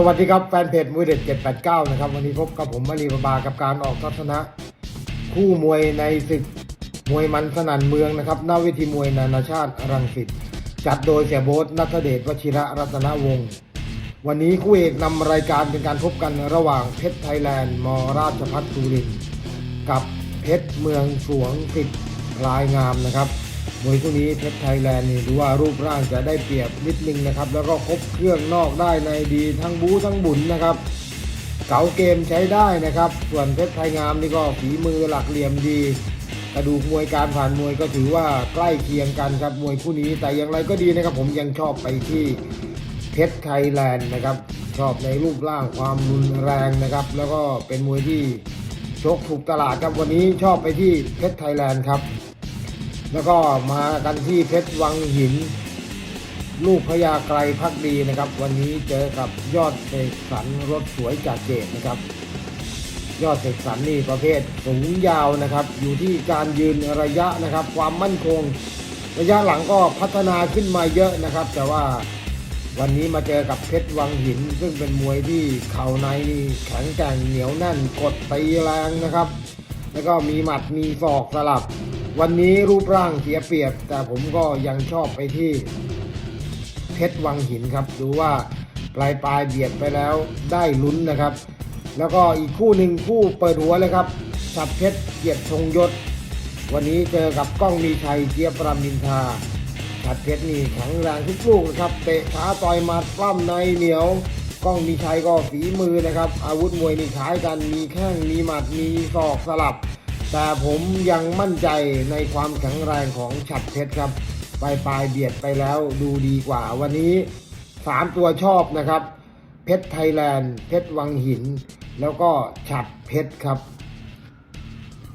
สวัสดีครับแฟนเพจมวยเด็ด 789 นะครับ วันนี้พบกับผมมารีบาบากับการออกทัศนะ คู่มวยในศึกมวยมันสนั่นเมืองนะครับหน้าเวทีมวยนานาชาติรังสิตจัดโดยเสียโบ๊ทนัทเดชวชิระรัตนวงศ์วันนี้คู่เอกนำรายการเป็นการพบกันระหว่างเพชรไทยแลนด์มราชพัฒน์สุรินกับเพชรเมืองสวงสิทธิ์ลายงามนะครับ มวยคู่นี้เพชรไทยแลนด์นี่ดูว่ารูปร่างจะได้เปรียบนิดนึงนะครับ แล้วก็ครบเครื่องนอกได้ในดีทั้งบูทั้งบุญนะครับเก๋าเกมใช้ได้นะครับ ส่วนเพชรไทยงามนี่ก็ฝีมือหลักเหลี่ยมดีกระดูกมวยการผ่านมวยก็ถือว่าใกล้เคียงกันครับมวยคู่นี้แต่อย่างไรก็ดีนะครับ ผมยังชอบไปที่เพชรไทยแลนด์นะครับ ชอบในรูปร่างความรุนแรงนะครับ แล้วก็เป็นมวยที่ชกถูกตลาดครับวันนี้ชอบไปที่เพชรไทยแลนด์ครับ แล้วก็มากันที่เพชรวังหิน ลูกพญาไกรพักดีนะครับ วันนี้เจอกับยอดเสกสรรรถสวยจากเจดนะครับ ยอดเสกสรรนี่ประเภทสูงยาวนะครับ อยู่ที่การยืนระยะนะครับ ความมั่นคง ระยะหลังก็พัฒนาขึ้นมาเยอะนะครับ แต่ว่าวันนี้มาเจอกับเพชรวังหิน ซึ่งเป็นมวยที่เข่าในนี่แข็งแกร่งเหนียวแน่นกดตีแรงนะครับ แล้วก็มีหมัดมีศอกสลับ วันนี้รูปร่างเสียเปรียบ แต่ผมก็ยังชอบไปที่เพชรวังหินครับ ดูว่าปลายปลายเบียดไปแล้วได้ลุ้นนะครับ แล้วก็อีกคู่หนึ่งคู่เปิดหัวเลยครับสับเพชรเกียรติชงยศ วันนี้เจอกับก้องมีชัยเจียบรามินทาชัดเพชรนี่แข็งแรงทุกลูกนะครับ เตะขาต่อยมัดปล้ำในเหนียวก้องมีชัยก็ฝีมือนะครับ อาวุธมวยนี่คล้ายกันมีแข้งมีหมัดมีศอกสลับ แต่ผมยังมั่นใจในความแข็งแรงของฉัดเพชรครับปลายปลายเบียดไปแล้วดูดีกว่า วันนี้สามตัวชอบนะครับ เพชรไทยแลนด์ เพชรวังหิน แล้วก็ฉัดเพชรครับ